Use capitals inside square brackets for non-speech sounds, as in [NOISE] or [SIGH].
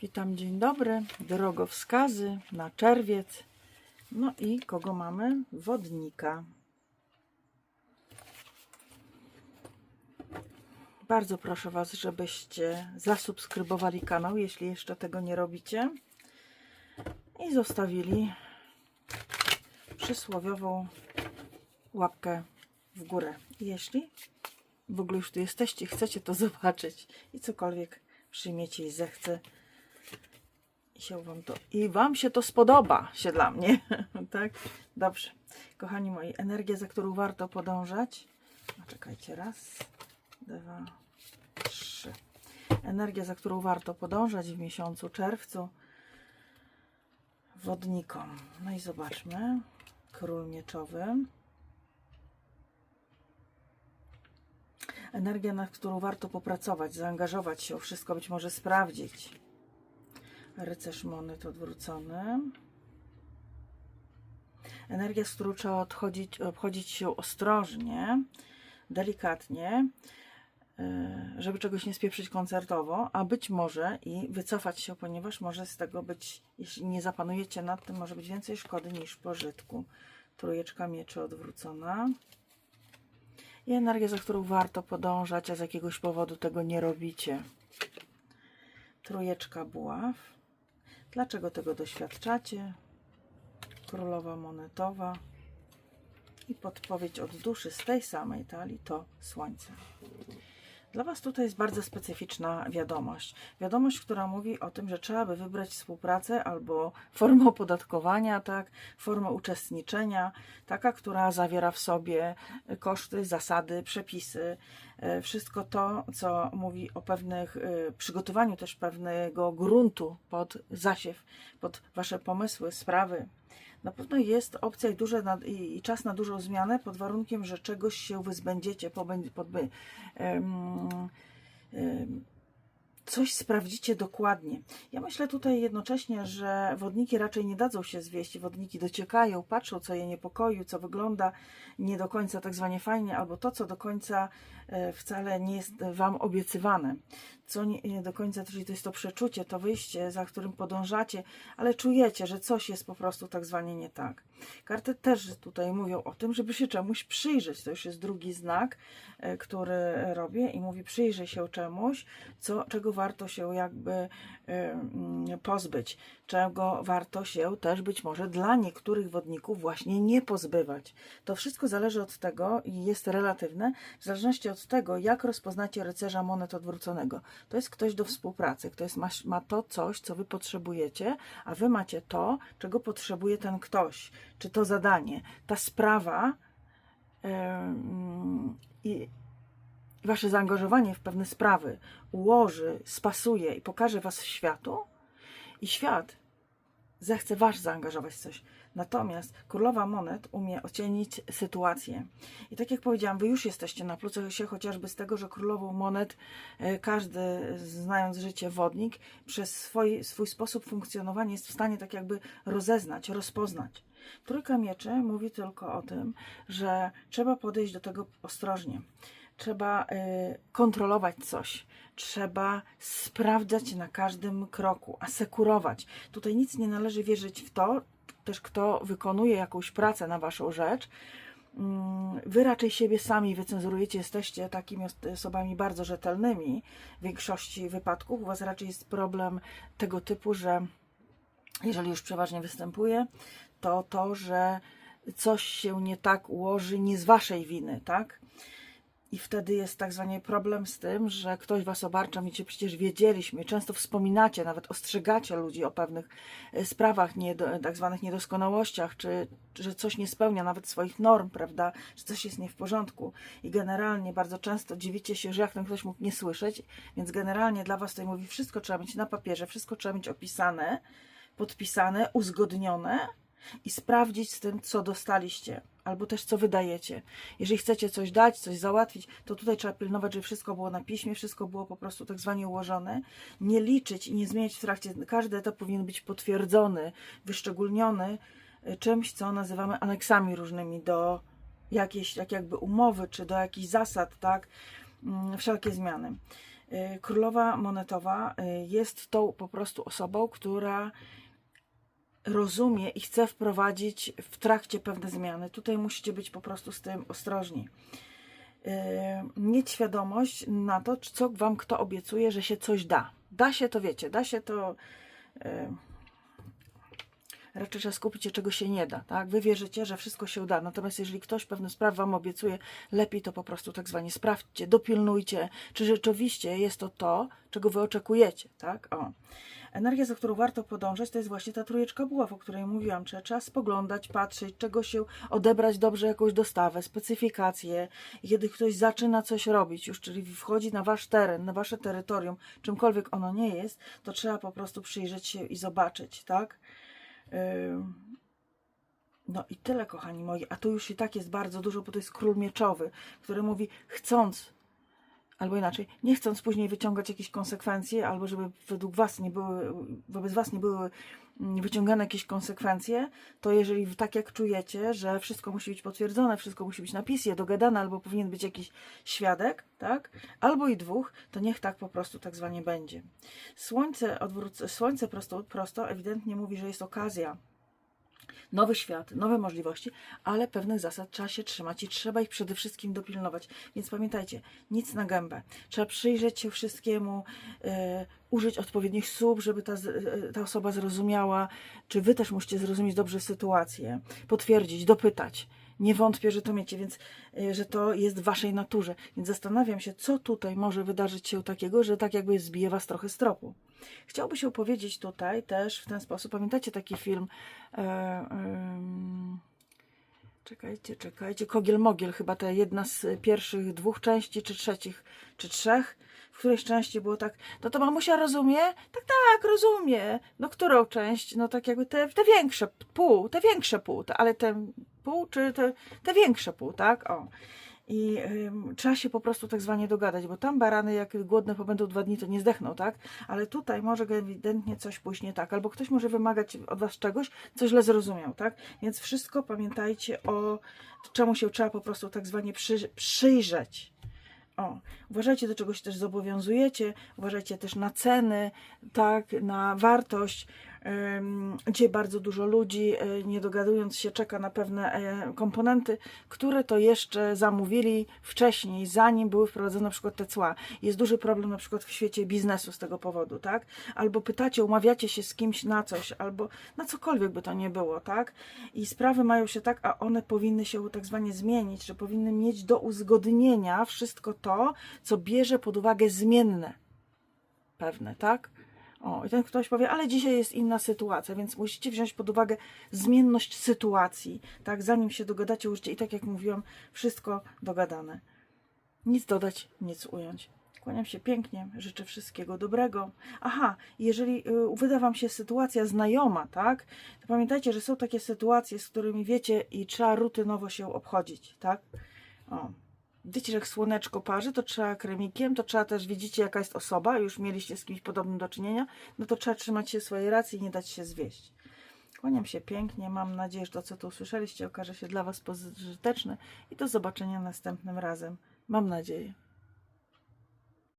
Witam, dzień dobry. Drogowskazy na czerwiec. No i kogo mamy? Wodnika. Bardzo proszę Was, żebyście zasubskrybowali kanał, jeśli jeszcze tego nie robicie. I zostawili przysłowiową łapkę w górę. Jeśli w ogóle już tu jesteście, chcecie to zobaczyć i cokolwiek przyjmiecie i zechce się wam to i wam się to spodoba się dla mnie, [LAUGHS] tak? Dobrze. Kochani moi, energia, za którą warto podążać. No, czekajcie, raz, dwa, trzy. Energia, za którą warto podążać w miesiącu czerwcu wodnikom. No i zobaczmy. Król mieczowy. Energia, nad którą warto popracować, zaangażować się, wszystko być może sprawdzić. Rycerz monet odwrócony. Energia, z trzeba odchodzić, obchodzić się ostrożnie, delikatnie, yy, żeby czegoś nie spieprzyć koncertowo, a być może i wycofać się, ponieważ może z tego być, jeśli nie zapanujecie nad tym, może być więcej szkody niż pożytku. Trójeczka mieczy odwrócona. I energia, za którą warto podążać, a z jakiegoś powodu tego nie robicie. Trójeczka buław. Dlaczego tego doświadczacie? Królowa monetowa. I podpowiedź od duszy z tej samej talii to słońce. Dla Was tutaj jest bardzo specyficzna wiadomość. Wiadomość, która mówi o tym, że trzeba by wybrać współpracę albo formę opodatkowania, tak, formę uczestniczenia, taka, która zawiera w sobie koszty, zasady, przepisy, e, wszystko to, co mówi o pewnych e, przygotowaniu też pewnego gruntu pod zasiew, pod Wasze pomysły, sprawy. Na pewno jest opcja i, duże na, i, i czas na dużą zmianę pod warunkiem, że czegoś się wyzbędziecie, pobędzie, em, em, coś sprawdzicie dokładnie. Ja myślę tutaj jednocześnie, że wodniki raczej nie dadzą się zwieść. Wodniki dociekają, patrzą, co je niepokoi, co wygląda nie do końca tak zwanie fajnie, albo to, co do końca wcale nie jest Wam obiecywane. Co nie, nie do końca, czyli to jest to przeczucie, to wyjście, za którym podążacie, ale czujecie, że coś jest po prostu tak zwanie nie tak. Karty też tutaj mówią o tym, żeby się czemuś przyjrzeć. To już jest drugi znak, e, który robię i mówi przyjrzyj się czemuś, co, czego warto się jakby e, mm, pozbyć, czego warto się też być może dla niektórych wodników właśnie nie pozbywać. To wszystko zależy od tego i jest relatywne, w zależności od tego, jak rozpoznacie rycerza monet odwróconego. To jest ktoś do współpracy, ktoś ma, ma to coś, co wy potrzebujecie, a wy macie to, czego potrzebuje ten ktoś, czy to zadanie, ta sprawa em, i wasze zaangażowanie w pewne sprawy ułoży, spasuje i pokaże was światu i świat zechce was zaangażować w coś. Natomiast królowa monet umie ocenić sytuację. I tak jak powiedziałam, wy już jesteście na plusie chociażby z tego, że królową monet e, każdy, znając życie wodnik, przez swój, swój sposób funkcjonowania jest w stanie tak jakby rozeznać, rozpoznać. Trójka mieczy mówi tylko o tym, że trzeba podejść do tego ostrożnie. Trzeba y, kontrolować coś, trzeba sprawdzać na każdym kroku, asekurować. Tutaj nic nie należy wierzyć w to, też kto wykonuje jakąś pracę na waszą rzecz. Mm, Wy raczej siebie sami wycenzurujecie, jesteście takimi os- osobami bardzo rzetelnymi w większości wypadków. U Was raczej jest problem tego typu, że jeżeli już przeważnie występuje, to to, że coś się nie tak ułoży, nie z waszej winy, tak? I wtedy jest tak zwany problem z tym, że ktoś was obarcza, mi przecież wiedzieliśmy, często wspominacie, nawet ostrzegacie ludzi o pewnych e, sprawach, tak zwanych niedoskonałościach, czy, że coś nie spełnia nawet swoich norm, prawda, że coś jest nie w porządku. I generalnie bardzo często dziwicie się, że jak ten ktoś mógł nie słyszeć, więc generalnie dla was tutaj mówi, wszystko trzeba mieć na papierze, wszystko trzeba mieć opisane, podpisane, uzgodnione i sprawdzić z tym, co dostaliście, albo też co wydajecie. Jeżeli chcecie coś dać, coś załatwić, to tutaj trzeba pilnować, żeby wszystko było na piśmie, wszystko było po prostu tak zwanie ułożone. Nie liczyć i nie zmieniać w trakcie. Każdy etap powinien być potwierdzony, wyszczególniony y, czymś, co nazywamy aneksami różnymi do jakiejś tak jakby umowy, czy do jakichś zasad, tak? Mm, Wszelkie zmiany. Y, Królowa monetowa y, jest tą po prostu osobą, która rozumie i chce wprowadzić w trakcie pewne zmiany. Tutaj musicie być po prostu z tym ostrożni. Yy, mieć świadomość na to, co wam kto obiecuje, że się coś da. Da się to, wiecie, da się to. Yy, raczej trzeba skupić się, czego się nie da. Tak? Wy wierzycie, że wszystko się uda. Natomiast jeżeli ktoś pewne sprawy wam obiecuje, lepiej to po prostu tak zwanie sprawdźcie, dopilnujcie, czy rzeczywiście jest to to, czego wy oczekujecie. Tak? O. Energia, za którą warto podążać, to jest właśnie ta trójeczka buław, o której mówiłam. Trzeba, trzeba spoglądać, patrzeć, czego się odebrać dobrze jakąś dostawę, specyfikację. Kiedy ktoś zaczyna coś robić już, czyli wchodzi na wasz teren, na wasze terytorium, czymkolwiek ono nie jest, to trzeba po prostu przyjrzeć się i zobaczyć, tak? No i tyle, kochani moi. A tu już i tak jest bardzo dużo, bo to jest król mieczowy, który mówi, chcąc, albo inaczej, nie chcąc później wyciągać jakieś konsekwencje, albo żeby według was nie były, wobec was nie były mm, wyciągane jakieś konsekwencje, to jeżeli tak jak czujecie, że wszystko musi być potwierdzone, wszystko musi być na pisie, dogadane, albo powinien być jakiś świadek, tak? Albo i dwóch, to niech tak po prostu tak zwanie będzie. Słońce, odwróc- słońce prosto, prosto ewidentnie mówi, że jest okazja nowy świat, nowe możliwości, ale pewnych zasad trzeba się trzymać i trzeba ich przede wszystkim dopilnować. Więc pamiętajcie, nic na gębę. Trzeba przyjrzeć się wszystkiemu, e, użyć odpowiednich słów, żeby ta, e, ta osoba zrozumiała, czy wy też musicie zrozumieć dobrze sytuację, potwierdzić, dopytać. Nie wątpię, że to miecie, więc e, że to jest w waszej naturze. Więc zastanawiam się, co tutaj może wydarzyć się takiego, że tak jakby zbije was trochę z tropu. Chciałby się powiedzieć tutaj też w ten sposób. Pamiętacie taki film? E, em, czekajcie, czekajcie. Kogiel Mogiel, chyba ta jedna z pierwszych dwóch części, czy trzecich, czy trzech. W którejś części było tak, no to mamusia rozumie? Tak, tak, rozumie. No którą część? No tak jakby te, te większe pół, te większe pół, ale te pół, czy te, te większe pół, tak? O. I ym, trzeba się po prostu tak zwanie dogadać, bo tam barany, jak głodne pobędą dwa dni, to nie zdechną, tak? Ale tutaj może ewidentnie coś pójść nie tak, albo ktoś może wymagać od was czegoś, co źle zrozumiał, tak? Więc wszystko pamiętajcie o czemu się trzeba po prostu tak zwanie przy, przyjrzeć. O, uważajcie, do czego się też zobowiązujecie, uważajcie też na ceny, tak, na wartość. Dzisiaj bardzo dużo ludzi, y, nie dogadując się, czeka na pewne e, komponenty, które to jeszcze zamówili wcześniej, zanim były wprowadzone na przykład te cła. Jest duży problem na przykład w świecie biznesu z tego powodu, tak? Albo pytacie, umawiacie się z kimś na coś, albo na cokolwiek by to nie było, tak? I sprawy mają się tak, a one powinny się tak zwanie zmienić, że powinny mieć do uzgodnienia wszystko to, co bierze pod uwagę zmienne pewne, tak? O, i ten ktoś powie, ale dzisiaj jest inna sytuacja, więc musicie wziąć pod uwagę zmienność sytuacji, tak? Zanim się dogadacie, użycie i tak jak mówiłam, wszystko dogadane. Nic dodać, nic ująć. Kłaniam się pięknie, życzę wszystkiego dobrego. Aha, jeżeli y, wyda Wam się sytuacja znajoma, tak? To pamiętajcie, że są takie sytuacje, z którymi wiecie i trzeba rutynowo się obchodzić, tak? O. Wiecie, że jak słoneczko parzy, to trzeba kremikiem, to trzeba też, widzicie jaka jest osoba, już mieliście z kimś podobnym do czynienia, no to trzeba trzymać się swojej racji i nie dać się zwieść. Kłaniam się pięknie, mam nadzieję, że to, co tu usłyszeliście, okaże się dla Was pożyteczne i do zobaczenia następnym razem. Mam nadzieję.